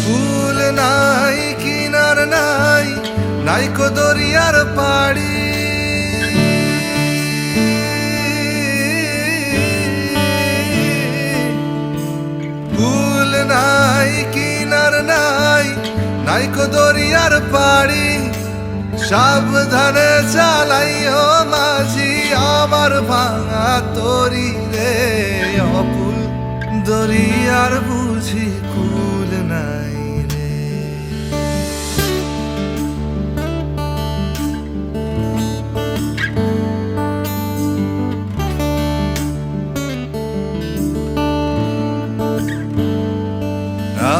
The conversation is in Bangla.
ফুল নাই, কিনার নাই নাইকো দরিয়ার পাড়ি। ফুল নাই, কিনার নাই নাইকো দরিয়ার পাড়ি। সাবধানে চালাইও মাঝি, আমার ভাঙা তরি রে, অকুল দরিয়ার বুঝি কুল